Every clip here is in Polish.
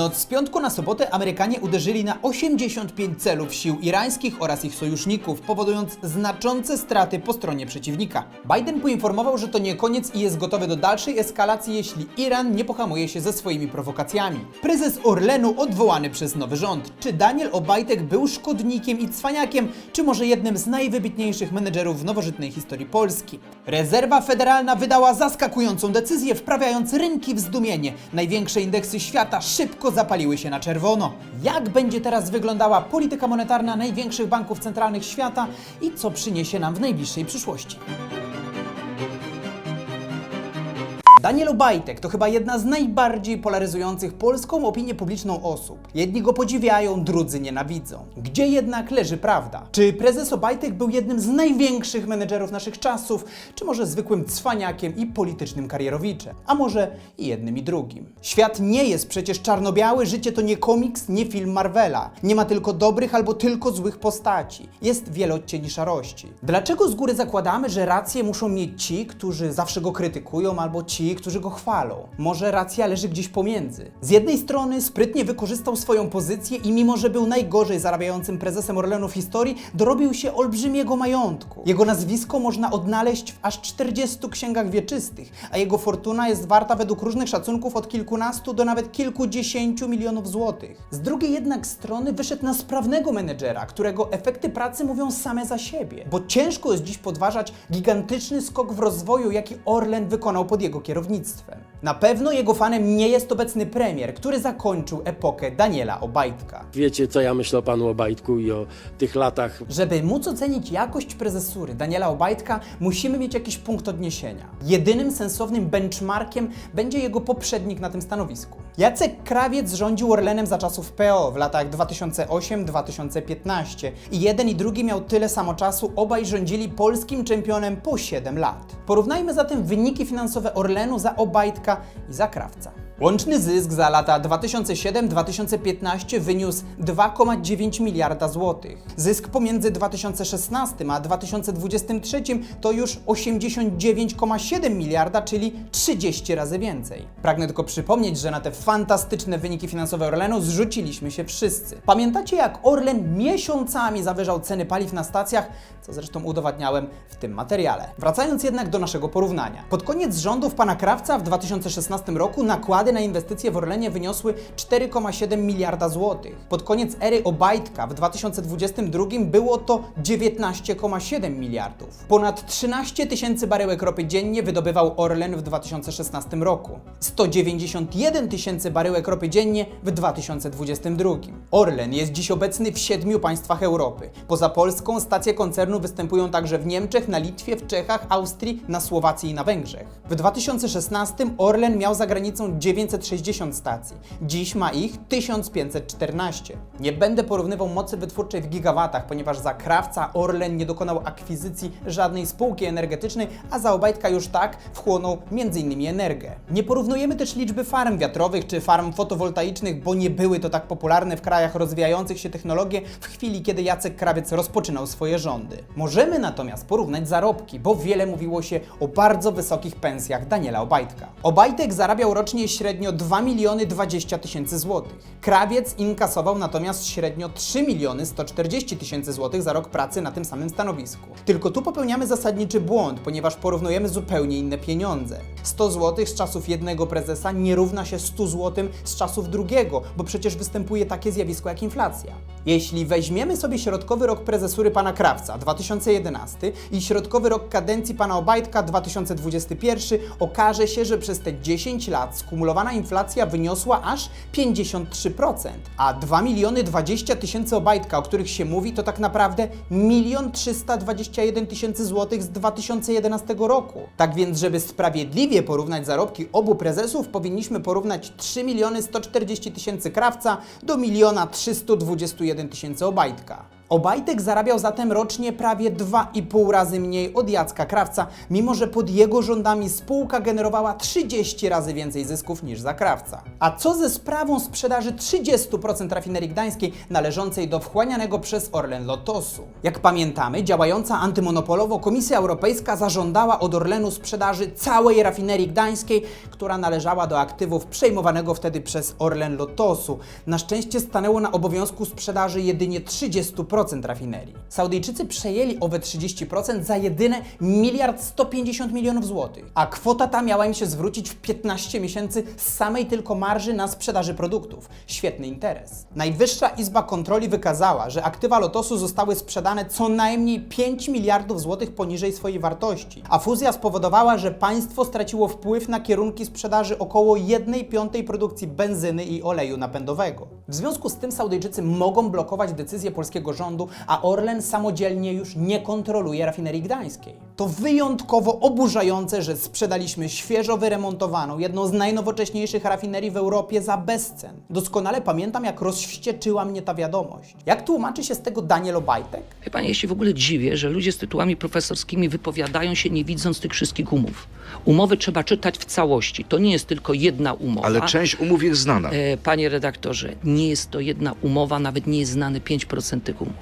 noc z piątku na sobotę Amerykanie uderzyli na 85 celów sił irańskich oraz ich sojuszników, powodując znaczące straty po stronie przeciwnika. Biden poinformował, że to nie koniec i jest gotowy do dalszej eskalacji, jeśli Iran nie pohamuje się ze swoimi prowokacjami. Prezes Orlenu odwołany przez nowy rząd. Czy Daniel Obajtek był szkodnikiem i cwaniakiem, czy może jednym z najwybitniejszych menedżerów w nowożytnej historii Polski? Rezerwa Federalna wydała zaskakującą decyzję, wprawiając rynki w zdumienie. Największe indeksy świata szybko zapaliły się na czerwono. Jak będzie teraz wyglądała polityka monetarna największych banków centralnych świata i co przyniesie nam w najbliższej przyszłości? Daniel Obajtek to chyba jedna z najbardziej polaryzujących polską opinię publiczną osób. Jedni go podziwiają, drudzy nienawidzą. Gdzie jednak leży prawda? Czy prezes Obajtek był jednym z największych menedżerów naszych czasów, czy może zwykłym cwaniakiem i politycznym karierowiczem? A może i jednym i drugim? Świat nie jest przecież czarno-biały, życie to nie komiks, nie film Marvela. Nie ma tylko dobrych albo tylko złych postaci. Jest wiele odcieni szarości. Dlaczego z góry zakładamy, że rację muszą mieć ci, którzy zawsze go krytykują, albo ci, którzy go chwalą? Może racja leży gdzieś pomiędzy. Z jednej strony sprytnie wykorzystał swoją pozycję i mimo, że był najgorzej zarabiającym prezesem Orlenu w historii, dorobił się olbrzymiego majątku. Jego nazwisko można odnaleźć w aż 40 księgach wieczystych, a jego fortuna jest warta według różnych szacunków od kilkunastu do nawet kilkudziesięciu milionów złotych. Z drugiej jednak strony wyszedł na sprawnego menedżera, którego efekty pracy mówią same za siebie, bo ciężko jest dziś podważać gigantyczny skok w rozwoju, jaki Orlen wykonał pod jego kierownictwem. Na pewno jego fanem nie jest obecny premier, który zakończył epokę Daniela Obajtka. Wiecie, co ja myślę o panu Obajtku i o tych latach. Żeby móc ocenić jakość prezesury Daniela Obajtka, musimy mieć jakiś punkt odniesienia. Jedynym sensownym benchmarkiem będzie jego poprzednik na tym stanowisku. Jacek Krawiec rządził Orlenem za czasów PO w latach 2008-2015 i jeden i drugi miał tyle samo czasu, obaj rządzili polskim czempionem po 7 lat. Porównajmy zatem wyniki finansowe Orlenu za Obajtka i za Krawca. Łączny zysk za lata 2007-2015 wyniósł 2,9 miliarda złotych. Zysk pomiędzy 2016 a 2023 to już 89,7 miliarda, czyli 30 razy więcej. Pragnę tylko przypomnieć, że na te fantastyczne wyniki finansowe Orlenu zrzuciliśmy się wszyscy. Pamiętacie jak Orlen miesiącami zawyżał ceny paliw na stacjach, co zresztą udowadniałem w tym materiale. Wracając jednak do naszego porównania. Pod koniec rządów pana Krawca w 2016 roku nakłady na inwestycje w Orlenie wyniosły 4,7 miliarda złotych. Pod koniec ery Obajtka w 2022 było to 19,7 miliardów. Ponad 13 tysięcy baryłek ropy dziennie wydobywał Orlen w 2016 roku. 191 tysięcy baryłek ropy dziennie w 2022. Orlen jest dziś obecny w siedmiu państwach Europy. Poza Polską stacje koncernu występują także w Niemczech, na Litwie, w Czechach, Austrii, na Słowacji i na Węgrzech. W 2016 Orlen miał za granicą 960 stacji. Dziś ma ich 1514. Nie będę porównywał mocy wytwórczej w gigawatach, ponieważ za krawca Orlen nie dokonał akwizycji żadnej spółki energetycznej, a za Obajtka już tak wchłonął m.in. energię. Nie porównujemy też liczby farm wiatrowych czy farm fotowoltaicznych, bo nie były to tak popularne w krajach rozwijających się technologie w chwili, kiedy Jacek Krawiec rozpoczynał swoje rządy. Możemy natomiast porównać zarobki, bo wiele mówiło się o bardzo wysokich pensjach Daniela Obajtka. Obajtek zarabiał rocznie średnio 2 miliony 20 tysięcy złotych. Krawiec inkasował natomiast średnio 3 miliony 140 tysięcy złotych za rok pracy na tym samym stanowisku. Tylko tu popełniamy zasadniczy błąd, ponieważ porównujemy zupełnie inne pieniądze. 100 złotych z czasów jednego prezesa nie równa się 100 złotym z czasów drugiego, bo przecież występuje takie zjawisko jak inflacja. Jeśli weźmiemy sobie środkowy rok prezesury pana Krawca 2011 i środkowy rok kadencji pana Obajtka 2021, okaże się, że przez te 10 lat skumulowana inflacja wyniosła aż 53%, a 2 miliony 20 tysięcy Obajtka, o których się mówi, to tak naprawdę 1 321 tysięcy złotych z 2011 roku. Tak więc, żeby sprawiedliwie porównać zarobki obu prezesów, powinniśmy porównać 3 miliony 140 tysięcy Krawca do miliona 321 tysięcy Obajtka. Obajtek zarabiał zatem rocznie prawie 2,5 razy mniej od Jacka Krawca, mimo że pod jego rządami spółka generowała 30 razy więcej zysków niż za Krawca. A co ze sprawą sprzedaży 30% rafinerii gdańskiej należącej do wchłanianego przez Orlen Lotosu? Jak pamiętamy, działająca antymonopolowo Komisja Europejska zażądała od Orlenu sprzedaży całej rafinerii gdańskiej, która należała do aktywów przejmowanego wtedy przez Orlen Lotosu. Na szczęście stanęło na obowiązku sprzedaży jedynie 30% rafinerii. Saudyjczycy przejęli owe 30% za jedyne miliard 150 milionów złotych, a kwota ta miała im się zwrócić w 15 miesięcy z samej tylko marży na sprzedaży produktów. Świetny interes. Najwyższa Izba Kontroli wykazała, że aktywa Lotosu zostały sprzedane co najmniej 5 miliardów złotych poniżej swojej wartości, a fuzja spowodowała, że państwo straciło wpływ na kierunki sprzedaży około 1 piątej produkcji benzyny i oleju napędowego. W związku z tym Saudyjczycy mogą blokować decyzje polskiego rządu, a Orlen samodzielnie już nie kontroluje rafinerii gdańskiej. To wyjątkowo oburzające, że sprzedaliśmy świeżo wyremontowaną, jedną z najnowocześniejszych rafinerii w Europie za bezcen. Doskonale pamiętam, jak rozwścieczyła mnie ta wiadomość. Jak tłumaczy się z tego Daniel Obajtek? Wie pan, ja się w ogóle dziwię, że ludzie z tytułami profesorskimi wypowiadają się nie widząc tych wszystkich umów. Umowy trzeba czytać w całości. To nie jest tylko jedna umowa. Ale część umów jest znana. E, Panie redaktorze, nie jest to jedna umowa, nawet nie jest znane 5% tych umów.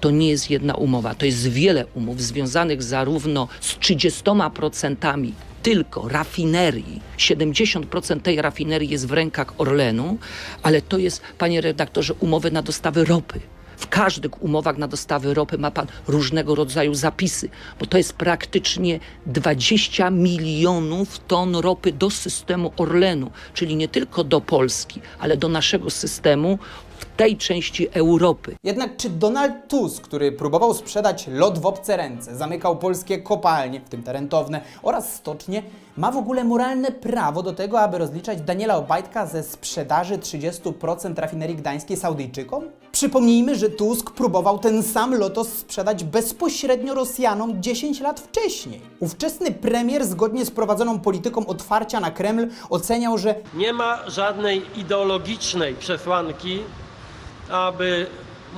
To nie jest jedna umowa, to jest wiele umów związanych zarówno z 30% tylko rafinerii. 70% tej rafinerii jest w rękach Orlenu, ale to jest, panie redaktorze, umowy na dostawy ropy. W każdych umowach na dostawy ropy ma pan różnego rodzaju zapisy, bo to jest praktycznie 20 milionów ton ropy do systemu Orlenu, czyli nie tylko do Polski, ale do naszego systemu w tej części Europy. Jednak czy Donald Tusk, który próbował sprzedać lot w obce ręce, zamykał polskie kopalnie, w tym te rentowne, oraz stocznie, ma w ogóle moralne prawo do tego, aby rozliczać Daniela Obajtka ze sprzedaży 30% rafinerii gdańskiej Saudyjczykom? Przypomnijmy, że Tusk próbował ten sam Lotos sprzedać bezpośrednio Rosjanom 10 lat wcześniej. Ówczesny premier, zgodnie z prowadzoną polityką otwarcia na Kreml, oceniał, że Nie ma żadnej ideologicznej przesłanki, aby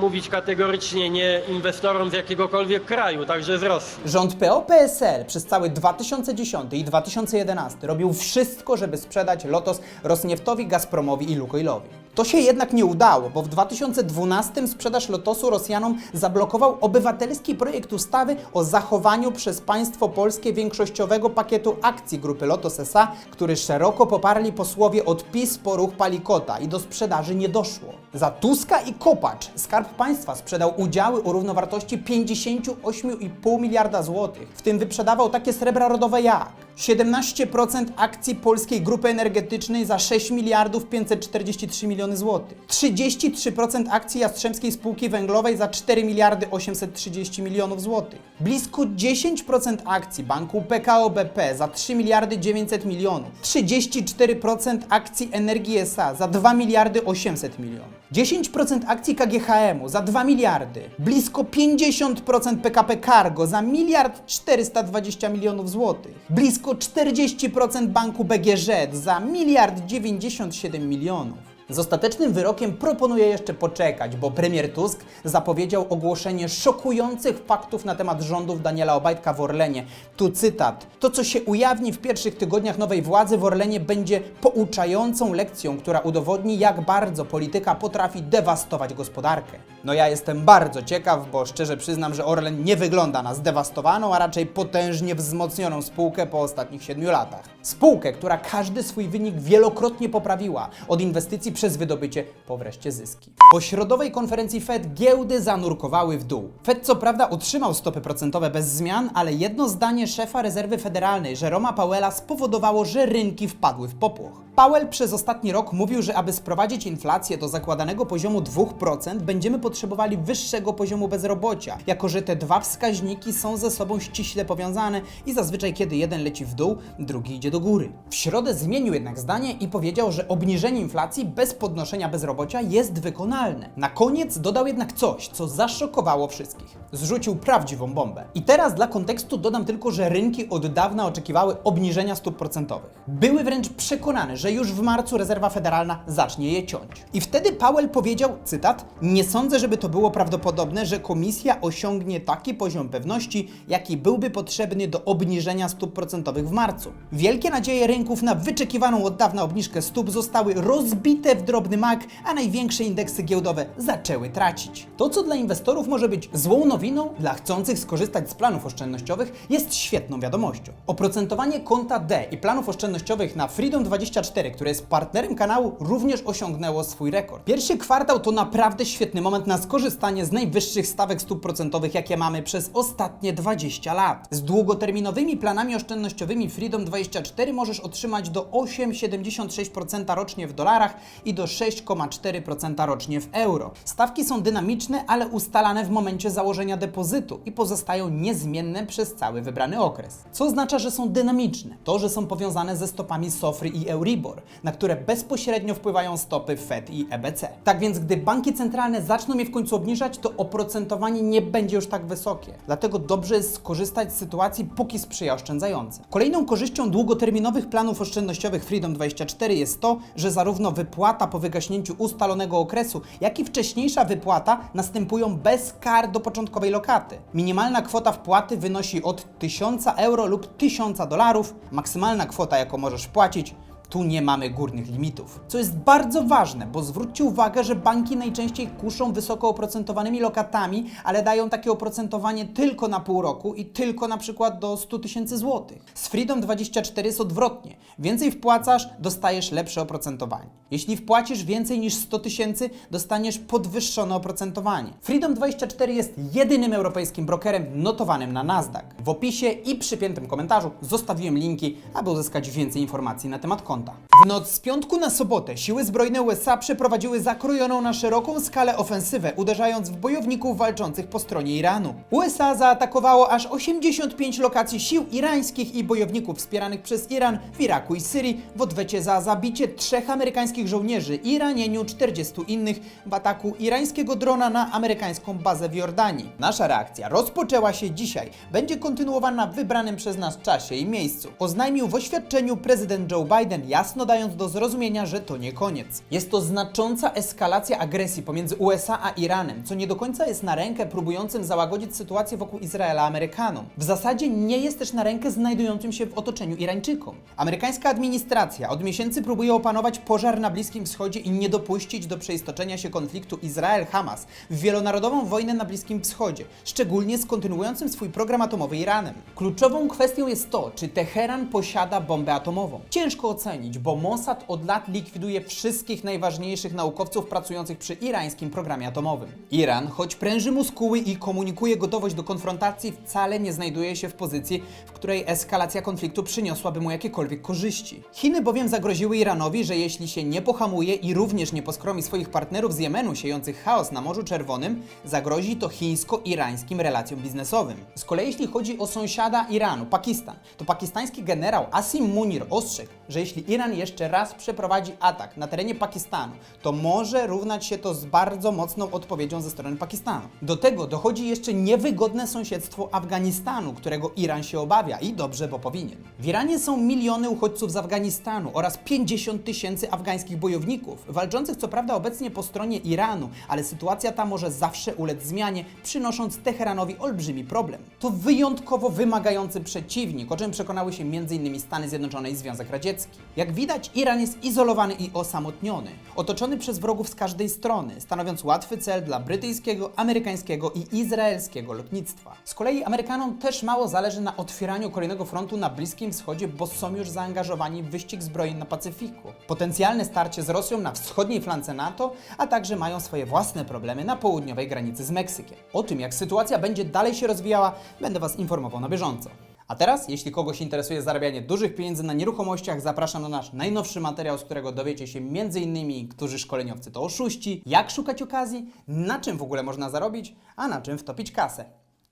mówić kategorycznie nie inwestorom z jakiegokolwiek kraju, także z Rosji. Rząd PO-PSL przez cały 2010 i 2011 robił wszystko, żeby sprzedać Lotos Rosnieftowi, Gazpromowi i Lukoilowi. To się jednak nie udało, bo w 2012 sprzedaż Lotosu Rosjanom zablokował obywatelski projekt ustawy o zachowaniu przez państwo polskie większościowego pakietu akcji grupy Lotos S.A., który szeroko poparli posłowie od PiS po ruch Palikota i do sprzedaży nie doszło. Za Tuska i Kopacz Skarb Państwa sprzedał udziały o równowartości 58,5 miliarda złotych, w tym wyprzedawał takie srebra rodowe jak 17% akcji polskiej grupy energetycznej za 6 miliardów 543 miliony złotych, 33% akcji Jastrzębskiej Spółki Węglowej za 4 miliardy 830 milionów złotych, blisko 10% akcji banku PKO BP za 3 miliardy 900 milionów, 34% akcji Energii SA za 2 miliardy 800 milionów, 10% akcji KGHM-u za 2 miliardy, blisko 50% PKP Cargo za miliard 420 milionów złotych, blisko 40% banku BGŻ za miliard 97 milionów. Z ostatecznym wyrokiem proponuję jeszcze poczekać, bo premier Tusk zapowiedział ogłoszenie szokujących faktów na temat rządów Daniela Obajtka w Orlenie. Tu cytat. To, co się ujawni w pierwszych tygodniach nowej władzy w Orlenie, będzie pouczającą lekcją, która udowodni, jak bardzo polityka potrafi dewastować gospodarkę. No ja jestem bardzo ciekaw, bo szczerze przyznam, że Orlen nie wygląda na zdewastowaną, a raczej potężnie wzmocnioną spółkę po ostatnich siedmiu latach. Spółkę, która każdy swój wynik wielokrotnie poprawiła, od inwestycji przez wydobycie po wreszcie zyski. Po środowej konferencji Fed giełdy zanurkowały w dół. Fed co prawda utrzymał stopy procentowe bez zmian, ale jedno zdanie szefa rezerwy federalnej, Jeroma Powella, spowodowało, że rynki wpadły w popłoch. Powell przez ostatni rok mówił, że aby sprowadzić inflację do zakładanego poziomu 2%, będziemy potrzebowali wyższego poziomu bezrobocia, jako że te dwa wskaźniki są ze sobą ściśle powiązane i zazwyczaj kiedy jeden leci w dół, drugi idzie do góry. W środę zmienił jednak zdanie i powiedział, że obniżenie inflacji bez podnoszenia bezrobocia jest wykonalne. Na koniec dodał jednak coś, co zaszokowało wszystkich. zrzucił prawdziwą bombę. I teraz dla kontekstu dodam tylko, że rynki od dawna oczekiwały obniżenia stóp procentowych. Były wręcz przekonane, że już w marcu rezerwa federalna zacznie je ciąć. I wtedy Powell powiedział, cytat, nie sądzę, żeby to było prawdopodobne, że komisja osiągnie taki poziom pewności, jaki byłby potrzebny do obniżenia stóp procentowych w marcu. Wielkie nadzieje rynków na wyczekiwaną od dawna obniżkę stóp zostały rozbite w drobny mak, a największe indeksy giełdowe zaczęły tracić. To, co dla inwestorów może być złą nowiną, dla chcących skorzystać z planów oszczędnościowych jest świetną wiadomością. Oprocentowanie konta D i planów oszczędnościowych na Freedom24, które jest partnerem kanału, również osiągnęło swój rekord. Pierwszy kwartał to naprawdę świetny moment na skorzystanie z najwyższych stawek stóp procentowych, jakie mamy przez ostatnie 20 lat. Z długoterminowymi planami oszczędnościowymi Freedom24 możesz otrzymać do 8,76% rocznie w dolarach i do 6,4% rocznie w euro. Stawki są dynamiczne, ale ustalane w momencie założenia depozytu i pozostają niezmienne przez cały wybrany okres. Co oznacza, że są dynamiczne? To, że są powiązane ze stopami SOFR i Euribor, na które bezpośrednio wpływają stopy Fed i EBC. Tak więc, gdy banki centralne zaczną je w końcu obniżać, to oprocentowanie nie będzie już tak wysokie. Dlatego dobrze jest skorzystać z sytuacji, póki sprzyja oszczędzającym. Kolejną korzyścią długoterminowych planów oszczędnościowych Freedom24 jest to, że zarówno po wygaśnięciu ustalonego okresu, jak i wcześniejsza wypłata następują bez kar do początkowej lokaty. Minimalna kwota wpłaty wynosi od 1000 euro lub 1000 dolarów. Maksymalna kwota, jaką możesz wpłacić, tu nie mamy górnych limitów. Co jest bardzo ważne, bo zwróćcie uwagę, że banki najczęściej kuszą wysoko oprocentowanymi lokatami, ale dają takie oprocentowanie tylko na pół roku i tylko na przykład do 100 tysięcy złotych. Z Freedom 24 jest odwrotnie. Więcej wpłacasz, dostajesz lepsze oprocentowanie. Jeśli wpłacisz więcej niż 100 tysięcy, dostaniesz podwyższone oprocentowanie. Freedom 24 jest jedynym europejskim brokerem notowanym na Nasdaq. W opisie i przypiętym komentarzu zostawiłem linki, aby uzyskać więcej informacji na temat konta. W noc z piątku na sobotę siły zbrojne USA przeprowadziły zakrojoną na szeroką skalę ofensywę, uderzając w bojowników walczących po stronie Iranu. USA zaatakowało aż 85 lokacji sił irańskich i bojowników wspieranych przez Iran w Iraku i Syrii w odwecie za zabicie trzech amerykańskich żołnierzy i ranieniu 40 innych w ataku irańskiego drona na amerykańską bazę w Jordanii. Nasza reakcja rozpoczęła się dzisiaj. Będzie kontynuowana w wybranym przez nas czasie i miejscu. Oznajmił w oświadczeniu prezydent Joe Biden, jasno dając do zrozumienia, że to nie koniec. Jest to znacząca eskalacja agresji pomiędzy USA a Iranem, co nie do końca jest na rękę próbującym załagodzić sytuację wokół Izraela Amerykanom. W zasadzie nie jest też na rękę znajdującym się w otoczeniu Irańczykom. Amerykańska administracja od miesięcy próbuje opanować pożar na Bliskim Wschodzie i nie dopuścić do przeistoczenia się konfliktu Izrael-Hamas w wielonarodową wojnę na Bliskim Wschodzie, szczególnie z kontynuującym swój program atomowy Iranem. Kluczową kwestią jest to, czy Teheran posiada bombę atomową. Ciężko ocenić, bo Mossad od lat likwiduje wszystkich najważniejszych naukowców pracujących przy irańskim programie atomowym. Iran, choć pręży muskuły i komunikuje gotowość do konfrontacji, wcale nie znajduje się w pozycji, w której eskalacja konfliktu przyniosłaby mu jakiekolwiek korzyści. Chiny bowiem zagroziły Iranowi, że jeśli się nie pohamuje i również nie poskromi swoich partnerów z Jemenu siejących chaos na Morzu Czerwonym, zagrozi to chińsko-irańskim relacjom biznesowym. Z kolei jeśli chodzi o sąsiada Iranu, Pakistan, to pakistański generał Asim Munir ostrzegł, że jeśli Iran jeszcze raz przeprowadzi atak na terenie Pakistanu, to może równać się to z bardzo mocną odpowiedzią ze strony Pakistanu. Do tego dochodzi jeszcze niewygodne sąsiedztwo Afganistanu, którego Iran się obawia i dobrze, bo powinien. W Iranie są miliony uchodźców z Afganistanu oraz 50 tysięcy afgańskich bojowników, walczących co prawda obecnie po stronie Iranu, ale sytuacja ta może zawsze ulec zmianie, przynosząc Teheranowi olbrzymi problem. To wyjątkowo wymagający przeciwnik, o czym przekonały się m.in. Stany Zjednoczone i Związek Radziecki. Jak widać, Iran jest izolowany i osamotniony, otoczony przez wrogów z każdej strony, stanowiąc łatwy cel dla brytyjskiego, amerykańskiego i izraelskiego lotnictwa. Z kolei Amerykanom też mało zależy na otwieraniu kolejnego frontu na Bliskim Wschodzie, bo są już zaangażowani w wyścig zbrojeń na Pacyfiku. Potencjalne starcie z Rosją na wschodniej flance NATO, a także mają swoje własne problemy na południowej granicy z Meksykiem. O tym, jak sytuacja będzie dalej się rozwijała, będę Was informował na bieżąco. A teraz, jeśli kogoś interesuje zarabianie dużych pieniędzy na nieruchomościach, zapraszam na nasz najnowszy materiał, z którego dowiecie się m.in. którzy szkoleniowcy to oszuści, jak szukać okazji, na czym w ogóle można zarobić, a na czym wtopić kasę.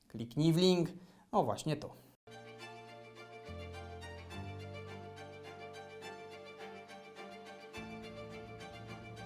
Kliknij w link, o właśnie tu.